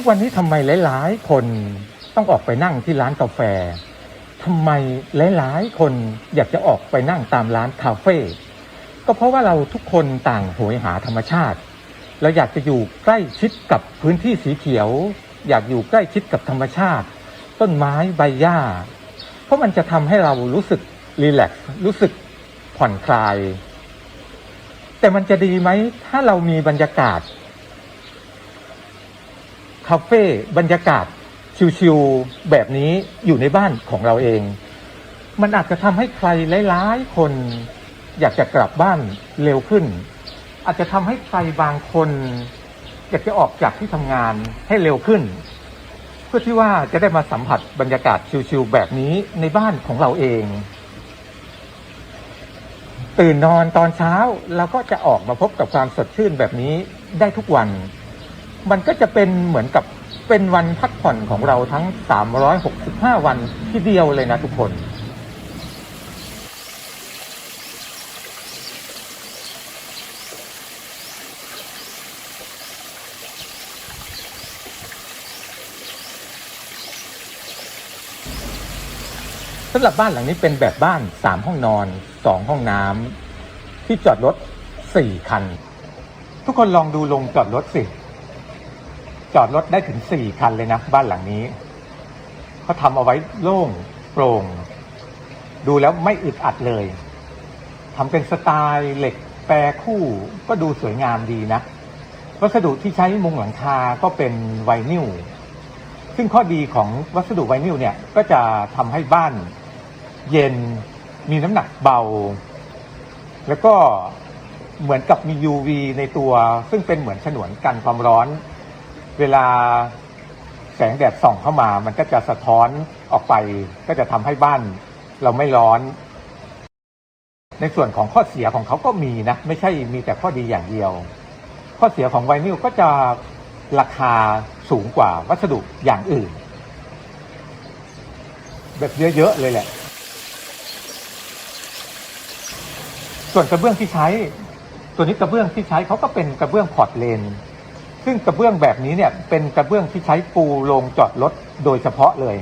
ทุกวันนี้ทำไมหลาย ๆ คนต้องออกไปนั่งที่ร้านกาแฟทำไมหลาย ๆ คนอยากจะออกไปนั่งตามร้านคาเฟ่ก็เพราะว่าเราทุกคนต่างโหยหาธรรมชาติ เราอยากจะอยู่ใกล้ชิดกับพื้นที่สีเขียว อยากอยู่ใกล้ชิดกับธรรมชาติ ต้นไม้ใบหญ้า เพราะมันจะทำให้เรารู้สึกรีแลกซ์รู้สึกผ่อนคลาย แต่มันจะดีไหมถ้าเรามีบรรยากาศ คาเฟ่บรรยากาศชิวๆแบบนี้อยู่ในบ้านของเราเอง มันอาจจะทำให้ใครหลายๆ คนอยากจะกลับบ้านเร็วขึ้น อาจจะทำให้ใครบางคน อยากจะออกจากที่ทำงานให้เร็วขึ้น เพื่อที่ว่าจะได้มาสัมผัสบรรยากาศชิวๆแบบนี้ในบ้านของเราเอง ตื่นนอนตอนเช้าเราก็จะออกมาพบกับความสดชื่นแบบนี้ได้ทุกวัน มันก็จะเป็นเหมือนกับเป็นวันพักผ่อนของเราทั้ง 365 วันที่เดียวเลยนะทุกคนสำหรับบ้านหลังนี้เป็นแบบบ้านสามห้องนอนสองห้องน้ำที่จอดรถสี่คัน ทุกคนลองดูลงจอดรถสิ จอดรถได้ถึงสี่คันเลยนะ บ้านหลังนี้เขาทำเอาไว้โล่งโปร่ง ดูแล้วไม่อึดอัดเลยทำเป็นสไตล์เหล็กแปรคู่ก็ดูสวยงามดีนะวัสดุที่ใช้มุงหลังคาก็เป็นไวนิลซึ่งข้อดีของวัสดุไวนิลเนี่ยก็จะทำให้บ้านเย็นมีน้ำหนักเบา แล้วก็เหมือนกับมี UV ในตัว ซึ่งเป็นเหมือนฉนวนกันความร้อน เวลาแสงแดดส่องเข้ามา มันก็จะสะท้อนออกไป ก็จะทำให้บ้านเราไม่ร้อน ในส่วนของข้อเสียของเขาก็มีนะ ไม่ใช่มีแต่ข้อดีอย่างเดียว ข้อเสียของไวนิลก็จะราคาสูงกว่าวัสดุอย่างอื่น แบบเยอะๆเลยแหละ ส่วนกระเบื้องที่ใช้ ตัวนี้กระเบื้องที่ใช้เขาก็เป็นกระเบื้องพอร์ตเลน ซึ่งกระเบื้องแบบนี้เนี่ย เป็นกระเบื้องที่ใช้ปูลงจอดรถโดยเฉพาะเลย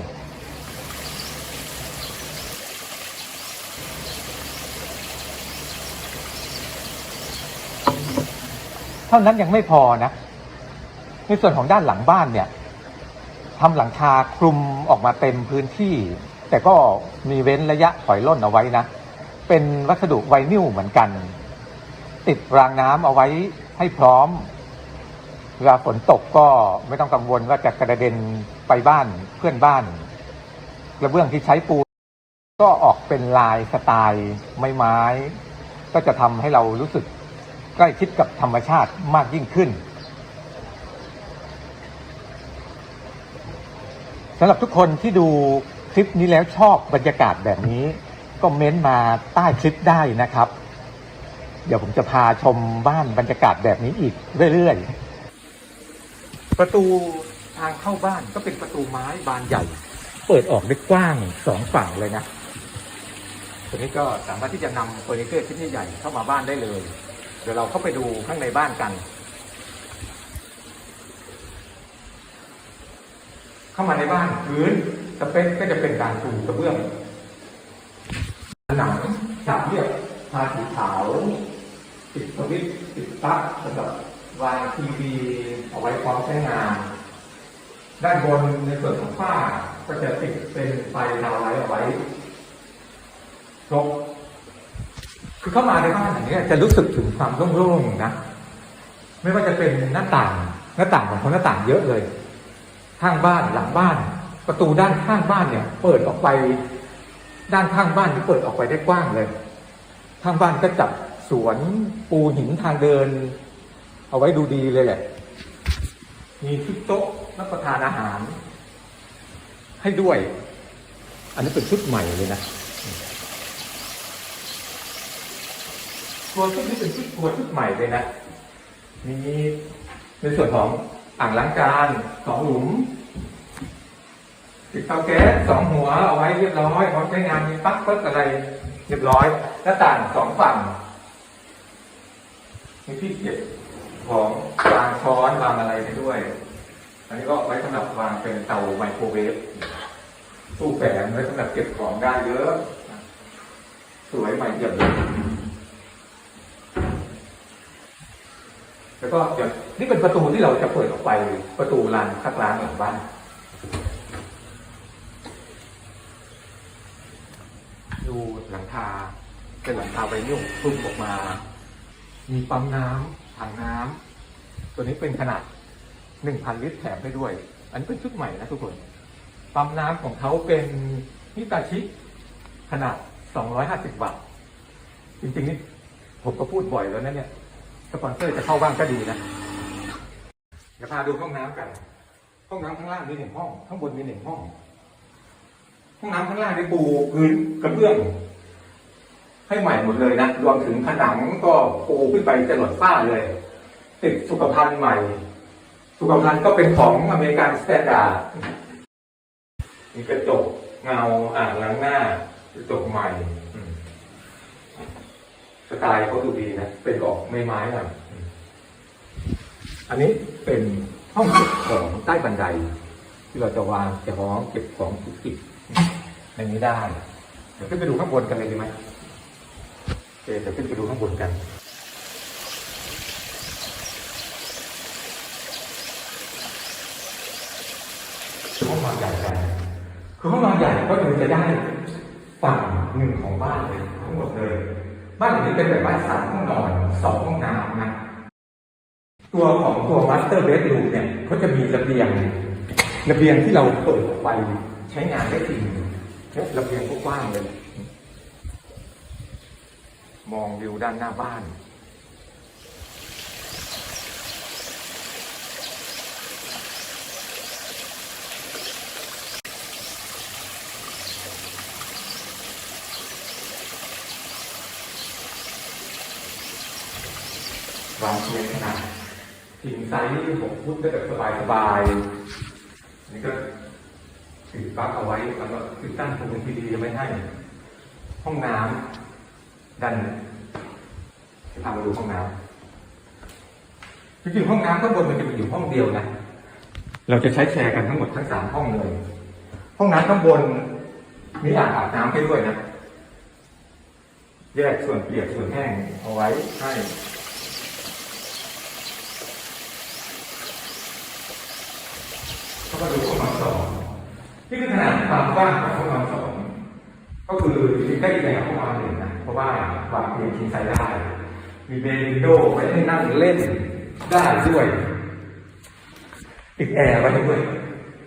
เท่านั้นยังไม่พอนะ ในส่วนของด้านหลังบ้านเนี่ยทำหลังคาคลุมออกมาเต็มพื้นที่ แต่ก็มีเว้นระยะถอยล่นเอาไว้นะ เป็นวัสดุไวนิลเหมือนกัน ติดรางน้ำเอาไว้ให้พร้อม เวลาฝนตกก็ไม่ต้องกังวลว่าจะกระเด็นไปบ้านเพื่อนบ้านกระเบื้องที่ใช้ปูก็ออกเป็นลายสไตล์ไม้ไม้ก็จะทำให้เรารู้สึกใกล้ชิดกับธรรมชาติมากยิ่งขึ้นสำหรับทุกคนที่ดูคลิปนี้แล้วชอบบรรยากาศแบบนี้ ก็เม้นต์มาใต้คลิปได้นะครับ เดี๋ยวผมจะพาชมบ้านบรรยากาศแบบนี้อีกเรื่อยๆ ประตูทางเข้าบ้านก็เป็นประตูไม้บานใหญ่ เปิดออกได้กว้างสองฝั่งเลยนะตัวนี้ก็สามารถที่จะนำเฟอร์นิเจอร์ชิ้นใหญ่เข้ามาบ้านได้เลย เดี๋ยวเราเข้าไปดูข้างในบ้านกัน เข้ามาในบ้านพื้นสเปคก็จะเป็นการปูกระเบื้องผนังฉาบเรียบทาสีขาวติดสวิตติดปลั๊กสำหรับ วางทีวีเอาไว้พร้อมใช้งาน ด้านบนในส่วนของฝ้าก็จะติดเป็นไฟดาวไลท์เอาไว้ครบคือเข้ามาในบ้านอย่างนี้จะรู้สึกถึงความโล่งๆนะ ไม่ว่าจะเป็นหน้าต่าง หน้าต่างของเขาหน้าต่างเยอะเลย ข้างบ้านหลังบ้าน ประตูด้านข้างบ้านเนี่ย เปิดออกไป ด้านข้างบ้านที่เปิดออกไปได้กว้างเลย ข้างบ้านก็จับสวนปูหินทางเดิน เอาไว้ดูดีเลยแหละ มีที่โต๊ะรับประทานอาหาร ให้ด้วย อันนี้เป็นชุดใหม่เลยนะตัวชุดนี้เป็นชุดตัวชุดใหม่เลยนะ มีในส่วนของอ่างล้างจานสองหลุมติดเตาแก๊สสองหัวเอาไว้เรียบร้อยพร้อมใช้งานมีปลั๊กเปิดอะไร เรียบร้อยหน้าต่างสองฝั่งมีที่เก็บ ของวางช้อนวางอะไรไปด้วย อันนี้ก็ไว้สำหรับวางเป็นเตาไมโครเวฟตู้แฝงไว้สำหรับเก็บของได้เยอะ สวยใหม่เยี่ยมเลยแล้วก็เดี๋ยวนี่เป็นประตูที่เราจะเปิดออกไปประตูลานคักล้างหลังบ้านดูหลังคาเป็นหลังคาไวนิลพุ่งออกมา มีปั๊มน้ำ ถังน้ำตัวนี้เป็นขนาดหนึ่งพันลิตรแถมให้ด้วย อันนี้เป็นชุดใหม่นะทุกคนปั๊มน้ำของเขาเป็นนิตาชิขนาด 250 วัตต์จริงๆนี่ผมก็พูดบ่อยแล้วนะเนี่ยสปอนเซอร์จะเข้าบ้างก็ดีนะเดี๋ยวพาดูห้องน้ำกัน ห้องน้ำข้างล่างมีหนึ่งห้อง ข้างบนมีหนึ่งห้อง ห้องน้ำข้างล่างนี่ปูพื้นกระเบื้อง ให้ใหม่หมดเลยนะรวมถึงผนังก็ปูขึ้นไปจรดฝ้าเลยติดสุขภัณฑ์ใหม่ สุขภัณฑ์ก็เป็นของอเมริกันสแตนดาร์ดมีกระจกเงาอ่างล้างหน้ากระจกใหม่สไตล์เขาดูดีนะ เป็นออกไม้ไม้หน่อยอันนี้เป็นห้องเก็บของใต้บันได ที่เราจะวางจะห้องเก็บของทุกสิ่งในนี้ได้ เดี๋ยวขึ้นไปดูข้างบนกันเลยดีไหม เดี๋ยวขึ้นไปดูข้างบนกันห้องนอนใหญ่กันคือห้องนอนใหญ่ก็คือจะได้ฝั่งหนึ่งของบ้านเลยทั้งหมดเลย บ้านหลังนี้เป็นแบบบ้านสามห้องนอนสองห้องน้ำนะตัวของตัวมาสเตอร์เบดรูมเนี่ยเขาจะมีระเบียงระเบียงที่เราเปิดไปใช้งานได้จริงและระเบียงก็กว้างเลย มองวิวด้านหน้าบ้านวางเตียงขนาดถิงไซส์หกฟุตได้แบบสบายๆนี่ก็ติดปลั๊กเอาไว้แล้วก็ติดตั้งโฟมทีดีจะไม่ให้ ห้องน้ำ ดันจะพามาดูห้องน้ำจริงๆห้องน้ำข้างบนมันจะมีอยู่ห้องเดียวนะ เราจะใช้แชร์กันทั้งหมดทั้งสามห้องเลย ห้องน้ำข้างบนมีอ่างอาบน้ำให้ด้วยนะ แยกส่วนเปียกส่วนแห้งเอาไว้ให้เข้ามาดูห้องนอนสองนี่คือขนาดความกว้างของห้องนอนสองก็คือจริงๆใกล้ใหญ่กว่าห้องนอนหนึ่งนะ เพราะว่าวางเตียงชิงไซได้ มีเบนวิโดไว้ให้นั่งเล่นได้ด้วย ติดแอร์ไว้ด้วย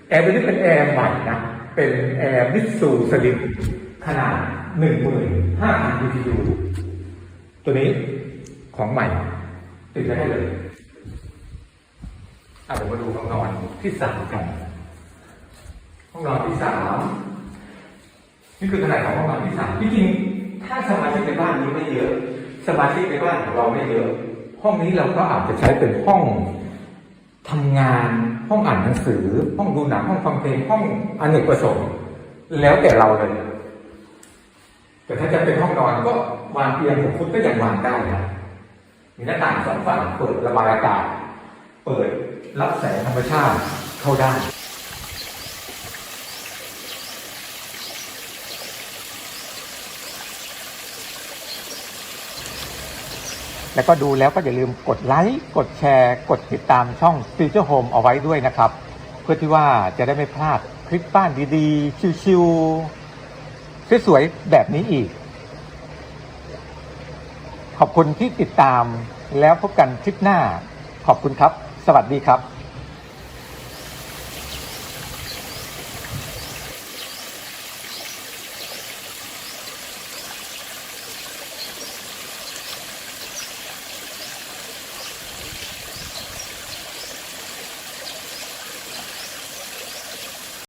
แอร์ตัวนี้เป็นแอร์ใหม่นะ เป็นแอร์มิตซูสลิมขนาดหนึ่งหมื่นห้าพัน BTU ตัวนี้ของใหม่ ติดไว้เลยอะเดี๋ยวมาดูห้องนอนที่สามกัน ห้องนอนที่สามนี่คือขนาดของห้องนอนที่สามที่จริง ถ้าสมาชิกในบ้านนี้ไม่เยอะ สมาชิกในบ้านของเราไม่เยอะ ห้องนี้เราก็อาจจะใช้เป็นห้องทำงานห้องอ่านหนังสือ ห้องดูหนังห้องฟังเพลงห้องอเนกประสงค์แล้วแต่เราเลย แต่ถ้าจะเป็นห้องนอนก็วางเตียงของคุณก็ยังวางได้นะมีหน้าต่างสองฝั่งเปิดระบายอากาศ เปิดรับแสงธรรมชาติเข้าได้ แล้วก็ดูแล้วก็อย่าลืมกดไลค์ กดแชร์ กดติดตามช่อง Future Home เอาไว้ด้วยนะครับ เพื่อที่ว่าจะได้ไม่พลาดคลิปบ้านดีๆ ชิวๆสวยๆแบบนี้อีก ขอบคุณที่ติดตามแล้วพบกันคลิปหน้า ขอบคุณครับ สวัสดีครับ